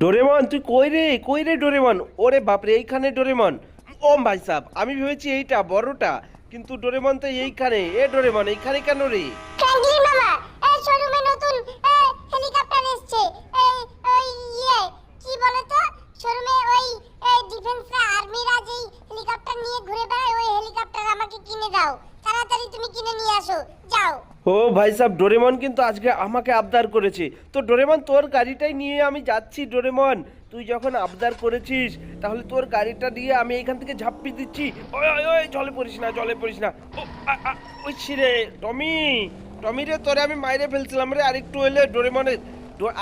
Doraemon, তুই কই রে? কই রে ডোরেমন? ওরে বাপরে, এইখানে ডোরেমন। ও ভাই সাহ আমি ভেবেছি এইটা বড়টা, কিন্তু ডোরেমন তো এইখানে। এ ডোরেমন, এইখানে কেন রে? ফ্র্যাঙ্কলিন মামা এই শোরুমে নতুন হেলিকপ্টার এসেছে। এই ওই ইয়ে কি বলে তো শোরুমে ওই ডিফেন্সরা আর্মিরা যেই হেলিকপ্টার নিয়ে ঘুরে বেড়ায়, ওই হেলিকপ্টার আমাকে কিনে দাও। তাড়াতাড়ি তুমি কিনে নিয়ে আসো, যাও। ও ভাই সাহেব, ডোরেমন কিন্তু আজকে আমাকে আবদার করেছে। তো ডোরেমন, তোর গাড়িটাই নিয়ে আমি যাচ্ছি ডোরেমন। তুই যখন আবদার করেছিস, তাহলে তোর গাড়িটা দিয়ে আমি এখান থেকে ঝাপ্পি দিচ্ছি। ওই ওই জলে পড়িস না, জলে পড়িস না। ওই ছিরে টমি টমি রে, তোরে আমি মাইরে ফেলছিলাম রে, আরেকটু হলে ডোরেমনের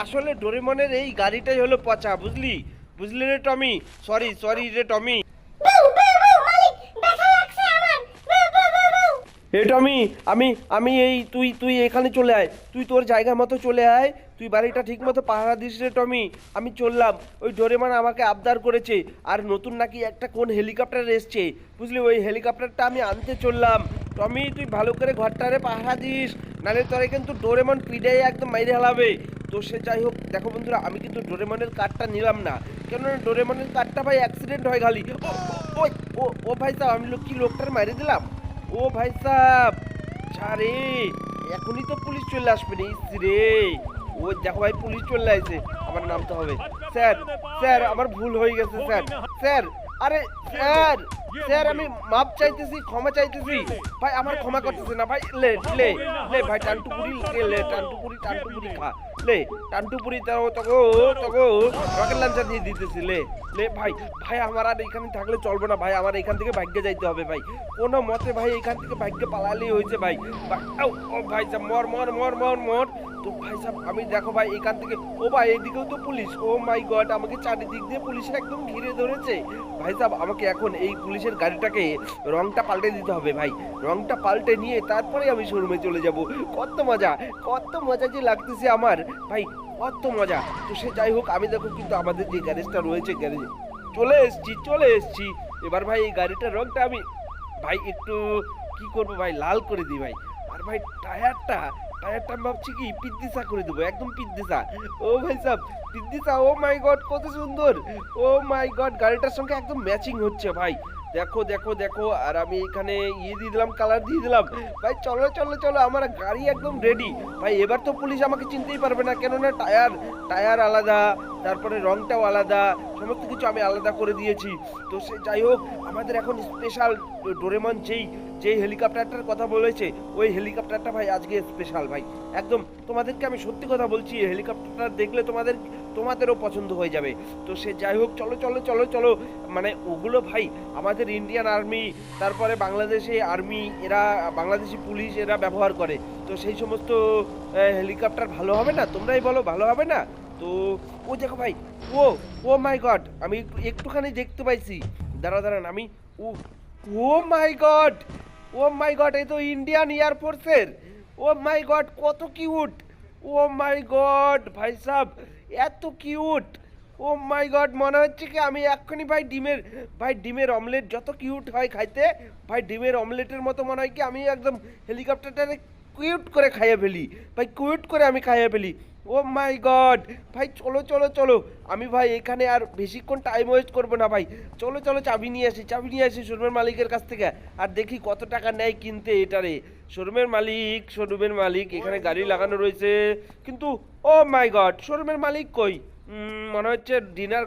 আসলে ডোরেমনের এই গাড়িটাই হলো পচা, বুঝলি? বুঝলি রে, টমি? সরি সরি রে, টমি। টমি আমি আমি এই তুই তুই এখানে চলে আয়। তুই তোর জায়গা মতো চলে আয়। তুই বাড়িটা ঠিক মতো পাহারা দিস রে টমি। আমি চললাম। ওই ডোরেমান আমাকে আবদার করেছে। আর নতুন নাকি একটা কোন হেলিকপ্টার এসছে। বুঝলি ওই হেলিকপ্টারটা আমি আনতে চললাম। টমি তুই ভালো করে ঘরটারে পাহারা দিস। নাহলে তোরে কিন্তু ডোরেমন পিডাই একদম মাইরে হালাবে। তো সে যাই হোক দেখো বন্ধুরা আমি কিন্তু ডোরেমনের কার্ডটা নিলাম না। কেননা ডোরেমনের কার্ডটা ভাই অ্যাক্সিডেন্ট হয় গালি ও ও, ভাই সাহেব আমি লোক কি লোকটার মাইরে দিলাম? ও ভাই সাহ ছাড়ে। এখনই তো পুলিশ চলে আসবে রে রে। ও দেখো ভাই, পুলিশ চলে আসছে আমার নামতে হবে। স্যার স্যার, আমার ভুল হয়ে গেছে, স্যার। স্যার, আরে, স্যার। স্যার আমি মাপ চাইতেছি ক্ষমা চাইতেছি। ভাই আমার ক্ষমা করতেছে না ভাই লে লে লে ভাই টান্টুপুরি লে টান্টুপুরি টান্টুপুরি খা লে টান্টুপুরি তাও রকেট লাঞ্চার দিয়ে দিতেছি লে লে ভাই ভাই আমার আর এখানে থাকলে চলবে না ভাই আমার এখান থেকে ভাগ্যে যাইতে হবে ভাই। কোনো মতে ভাই এখান থেকে ভাগ্যে পালালেই হয়েছে ভাই। ভাই, ও, ভাই মর মর মর মর মর। তো ভাই সাহেব, আমি দেখো ভাই, এখান থেকে, ও ভাই, এদিকেও তো পুলিশ। ও মাই গড, আমাকে চারিদিক দিয়ে পুলিশের একদম ঘিরে ধরেছে। ভাই সাহেব, আমাকে এখন এই পুলিশের গাড়িটাকে রংটা পাল্টে দিতে হবে ভাই। রংটা পাল্টে নিয়ে তারপরে আমি শোরুমে চলে যাব। কত মজা কত মজা যে লাগতেছে আমার। ভাই, কত মজা। তো সে যাই হোক, আমি দেখো কিন্তু আমাদের যে গ্যারেজটা রয়েছে গ্যারেজে চলে এসছি চলে এসছি। এবার ভাই, এই গাড়িটার রংটা আমি, ভাই, একটু কি করব ভাই, লাল করে দিই ভাই। আর ভাই, টায়ারটা আমি ভাবছি কি পিদ্দিসা করে দেবো, একদম পিদ্দিসা ও ভাই সাহ পিদ্দিসা ও মাই গড কত সুন্দর। ও মাই গড গাড়িটার সঙ্গে একদম ম্যাচিং হচ্ছে ভাই। দেখো দেখো দেখো, আর আমি এখানে ইয়ে দিয়ে দিলাম কালার দিয়ে দিলাম। ভাই, চলো চলো চলো, আমার গাড়ি একদম রেডি ভাই, এবার তো পুলিশ আমাকে চিনতেই পারবে না, কেননা টায়ার টায়ার আলাদা, তারপরে রংটাও আলাদা, সমস্ত কিছু আমি আলাদা করে দিয়েছি। তো সে, যাই হোক, আমাদের এখন স্পেশাল ডোরেমন যেই যেই হেলিকপ্টারটার কথা বলেছে, ওই হেলিকপ্টারটা ভাই আজকে স্পেশাল ভাই। একদম, তোমাদেরকে আমি সত্যি কথা বলছি হেলিকপ্টারটা দেখলে তোমাদের তোমাদেরও পছন্দ হয়ে যাবে। তো সে যাই হোক, চলো চলো চলো চলো। মানে ওগুলো ভাই, আমাদের ইন্ডিয়ান আর্মি তারপরে বাংলাদেশে আর্মি এরা, বাংলাদেশি পুলিশ এরা ব্যবহার করে। তো সেই সমস্ত হেলিকপ্টার ভালো হবে না? তোমরাই বলো, ভালো হবে না? তো, ও দেখো ভাই, ও ও মাই গড আমি একটু, একটুখানি দেখতে পাইছি। দাঁড়া দাঁড়ান, আমি, ও ও my god O my god এই তো ইন্ডিয়ান এয়ারফোর্সের ও মাই গড কত কিউট ও মাই গড ভাই সাহ এত কিউট। ও মাই গড, মনে হচ্ছে কি আমি এক্ষুনি ভাই ডিমের ভাই ডিমের অমলেট, যত কিউট হয় খাইতে, ভাই ডিমের অমলেটের মতো মনে হয় কি আমি একদম হেলিকপ্টারটারে কিউট করে খাইয়ে ফেলি। ভাই কিউট করে আমি খাইয়ে ফেলি। ও মাই গড ভাই, চলো চলো চলো। আমি ভাই, এখানে আর বেশিক্ষণ টাইম ওয়েস্ট করব না ভাই। চলো চলো, চাবি নিয়ে আসি, চাবি নিয়ে আসি শোরুমের মালিকের কাছ থেকে। আর দেখি কত টাকা নেয় কিনতে এটারে। শোরুমের মালিক শোরুমের মালিক, এখানে গাড়ি লাগানো রয়েছে। কিন্তু ও মাই গড শোরুমের মালিক কই? মনে হচ্ছে ডিনার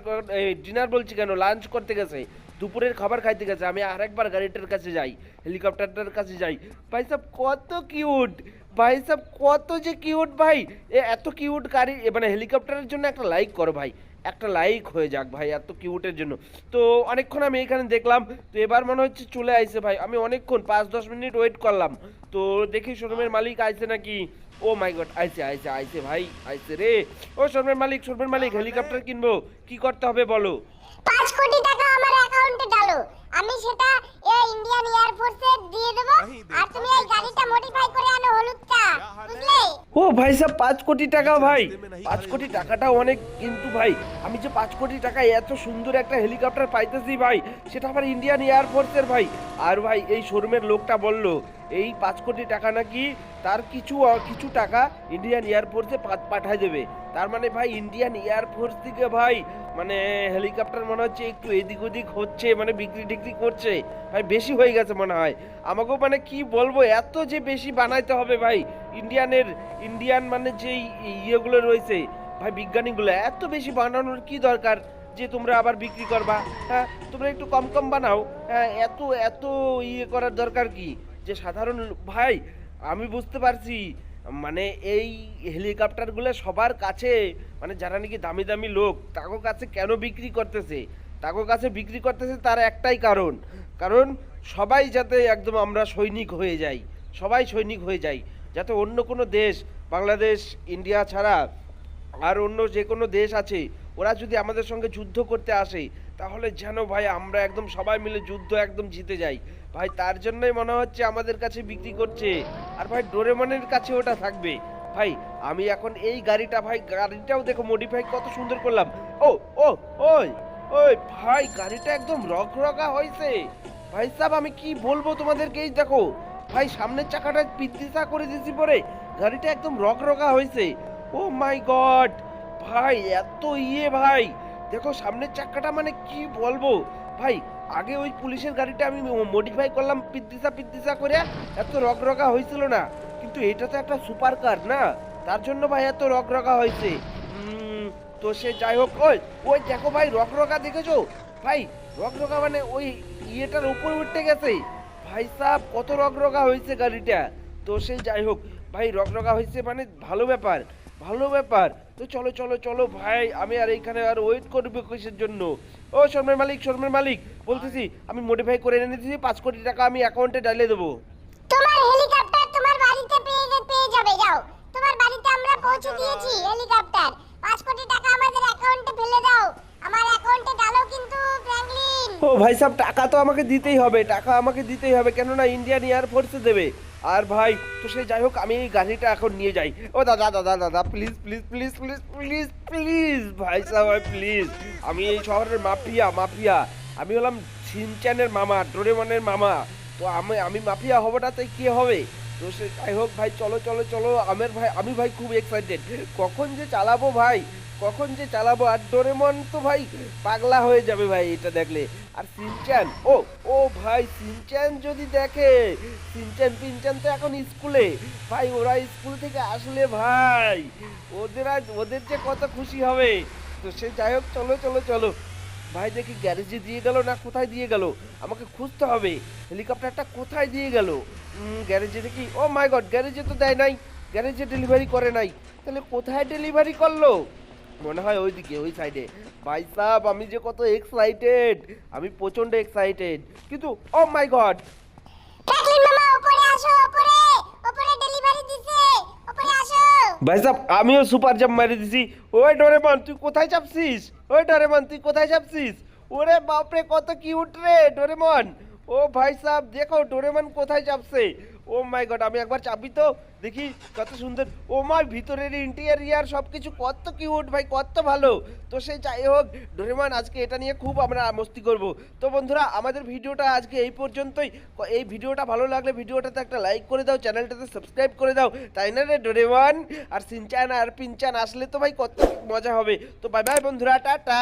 ডিনার বলছি কেন? লাঞ্চ করতে গেছে। দুপুরের খাবার খাইতে গেছে, আমি আরেকবার গাড়িটার কাছে যাই, হেলিকপ্টারটার কাছে যাই। ভাই সাহেব কত কিউট ভাই সাহেব কত যে কিউট ভাই! এ, এত কিউট গাড়ি মানে হেলিকপ্টারের জন্য একটা লাইক করো ভাই। একটা লাইক হয়ে যাক ভাই, এত কিউটের জন্য। তো অনেকক্ষণ আমি এখানে দেখলাম, তো এবার মনে হচ্ছে চলে আইছে ভাই। আমি অনেকক্ষণ পাঁচ দশ মিনিট ওয়েট করলাম। তো দেখি শোরুমের মালিক আইছে নাকি? ও মাই গড আইছে আইছে আইছে ভাই আইছে রে। ও শোরুমের মালিক শোরুমের মালিক, হেলিকপ্টার কিনবো, কি করতে হবে বলো? পাঁচ কোটি টাকা আমার অ্যাকাউন্টে ডালো আমি সেটা ইন্ডিয়ান এয়ার ফোর্সে দিয়ে দেবো। আর তুমি এই গাড়িটা মডিফাই করে আনো হলুদটা, বুঝলে? ও ভাই সাহেব, পাঁচ কোটি টাকা ভাই। পাঁচ কোটি টাকাটা অনেক, কিন্তু ভাই, আমি যে পাঁচ কোটি টাকা এত সুন্দর একটা হেলিকপ্টার পাইতেছি ভাই, সেটা আমার ইন্ডিয়ান এয়ার এয়ারফোর্সের ভাই। আর ভাই, এই শোরুমের লোকটা বলল, এই পাঁচ কোটি টাকা নাকি তার কিছু কিছু টাকা ইন্ডিয়ান এয়ারফোর্সে পাঠায় দেবে। তার মানে ভাই ইন্ডিয়ান এয়ারফোর্স থেকে ভাই মানে হেলিকপ্টার মনে হচ্ছে একটু এদিক ওদিক হচ্ছে মানে বিক্রি টিক্রি করছে। ভাই বেশি হয়ে গেছে মনে হয়। আমাকেও মানে কি বলব, এত যে বেশি বানাইতে হবে ভাই, ইন্ডিয়ানের, ইন্ডিয়ান মানে যেই ইয়েগুলো রয়েছে, ভাই বিজ্ঞানীগুলো, এত বেশি বানানোর কি দরকার যে তোমরা আবার বিক্রি করবা? হ্যাঁ তোমরা একটু কম কম বানাও। হ্যাঁ এত এত ইয়ে করার দরকার কি? যে সাধারণ ভাই, আমি বুঝতে পারছি মানে এই হেলিকপ্টারগুলো সবার কাছে মানে যারা নাকি দামি দামি লোক তাদের কাছে কেন বিক্রি করতেছে? তাদের কাছে বিক্রি করতেছে তার একটাই কারণ কারণ সবাই যাতে একদম আমরা সৈনিক হয়ে যাই, সবাই সৈনিক হয়ে যাই, যাতে অন্য কোনো দেশ, বাংলাদেশ, ইন্ডিয়া ছাড়া আর অন্য যে কোনো দেশ আছে, ওরা যদি আমাদের সঙ্গে যুদ্ধ করতে আসে, তাহলে যেন ভাই আমরা একদম সবাই মিলে যুদ্ধ একদম জিতে যাই। ভাই, তার জন্যই মনে হচ্ছে আমাদের কাছে বিক্রি করছে। আর ভাই, ডোরেমনের কাছে ওটা থাকবে। ভাই, আমি এখন এই গাড়িটা, ভাই, গাড়িটাও দেখো মডিফাই কত সুন্দর করলাম। ও ও, ওই। ওই ভাই, গাড়িটা একদম রক রকা হয়েছে। ভাই সাহেব আমি কি বলব তোমাদেরকে? এই দেখো, ভাই সামনের চাকাটা পিত্তিসা করে দিয়েছি পরে গাড়িটা একদম রক রকা হয়েছে। ও মাই গড, ভাই এত ইয়ে ভাই। দেখো সামনের চাকাটা মানে কি বলব? ভাই, আগে ওই পুলিশের গাড়িটা আমি মডিফাই করলাম পিত্তিসা পিত্তিসা করে, এত রক রকা হয়েছিল না। কিন্তু এটা তো একটা সুপার কার না? তার জন্য ভাই এত রক রকা হয়েছে। তো সে যাই হোক, ওই ওই দেখো ভাই রক রকা দেখেছ? ভাই রক রকা মানে ওই ইয়েটার উপরে উঠতে গেছে। ভাই সাহেব কত রক রকা হয়েছে গাড়িটা। তো সে যাই হোক, ভাই রক রকা হয়েছে মানে ভালো ব্যাপার ভালো ব্যাপার। তো চলো চলো চলো ভাই, আমি আর এইখানে আর ওয়েট করব কিসের জন্য? ও, শর্মের মালিক শর্মের মালিক, বলতেছি, আমি মডিফাই করে এনে দিয়েছি পাঁচ কোটি টাকা আমি অ্যাকাউন্টে ডালে দেবো। তোমার হেলিকপ্টার তোমার বাড়িতে পেয়ে যাবে, যাও। তোমার বাড়িতে আমরা পৌঁছে দিয়েছি হেলিকপ্টার পাঁচ কোটি টাকা আমাদের অ্যাকাউন্টে ফেলে দাও। আমার অ্যাকাউন্টে ডালো কিন্তু ফ্র্যাঙ্কলিন ও ভাই সাহেব, টাকা তো আমাকে দিতেই হবে, টাকা আমাকে দিতেই হবে, কেননা ইন্ডিয়ান এয়ারফোর্সে দেবে। আর ভাই, তো সে যাই হোক, আমি এই গাড়িটা এখন নিয়ে যাই। ও দাদা দাদা দাদা please please please please please please ভাই সাহেব প্লিজ আমি এই শহরের মাফিয়া মাফিয়া। আমি হলাম সিনচ্যানের মামা ডোরেমনের মামা। তো আমি আমি মাফিয়া হবোটাতে কি হবে? তো সে, যাই হোক ভাই, চলো চলো চলো, আমের ভাই, আমি ভাই খুব এক্সাইটেড কখন যে চালাবো ভাই? কখন যে চালাবো? আর ডোরেমন তো ভাই পাগলা হয়ে যাবে ভাই এটা দেখলে। আর সিনচ্যান ও ও ভাই সিনচ্যান যদি দেখে সিনচ্যান পিনচ্যান তো এখন স্কুলে। ভাই, ওরা স্কুল থেকে আসলে ভাই, ওদের ওদের যে কত খুশি হবে। তো সে, যাই হোক, চলো চলো চলো। ভাই দেখি গ্যারেজে দিয়ে গেল না কোথায় দিয়ে গেল? আমাকে খুঁজতে হবে। হেলিকপ্টারটা কোথায় দিয়ে গেল? গ্যারেজে দেখি, ও মাই গড, গ্যারেজে তো দেয় নাই, গ্যারেজে ডেলিভারি করে নাই। তাহলে কোথায় ডেলিভারি করল? মনে হয় ওইদিকে, ওই সাইডে। ভাই সাহেব আমি যে কত এক্সাইটেড আমি প্রচণ্ড এক্সাইটেড কিন্তু, ও মাই গড। উপরে ডেলিভারি দিছে উপরে আসো ভাই সাহেব আমিও সুপার জাম্প মারি দিছি। ওই ডোরেমন, তুই কোথায় চাপছিস? ওই ডোরেমন, তুই কোথায় চাপছিস? ওরে বাপরে, কত কিউট রে, ডোরেমন। ও ভাই সাহেব দেখো, ডোরেমন কোথায় চাপছে? ও মাই গড, আমি একবার চাপি তো দেখি কত সুন্দর। ও মাই, ভিতরের ইন্টেরিয়ার সব কিছু কত কিউট ভাই, কত ভালো। তো সে যাই হোক, ডোরেমন, আজকে এটা নিয়ে খুব আমরা মস্তি করব। তো বন্ধুরা, আমাদের ভিডিওটা আজকে এই পর্যন্তই। এই ভিডিওটা ভালো লাগলে ভিডিওটাতে একটা লাইক করে দাও, চ্যানেলটাতে সাবস্ক্রাইব করে দাও। তাই না রে ডোরেমান? আর সিনচান আর পিনচান আসলে তো ভাই কত মজা হবে। তো বাই বাই বন্ধুরা, টাটা!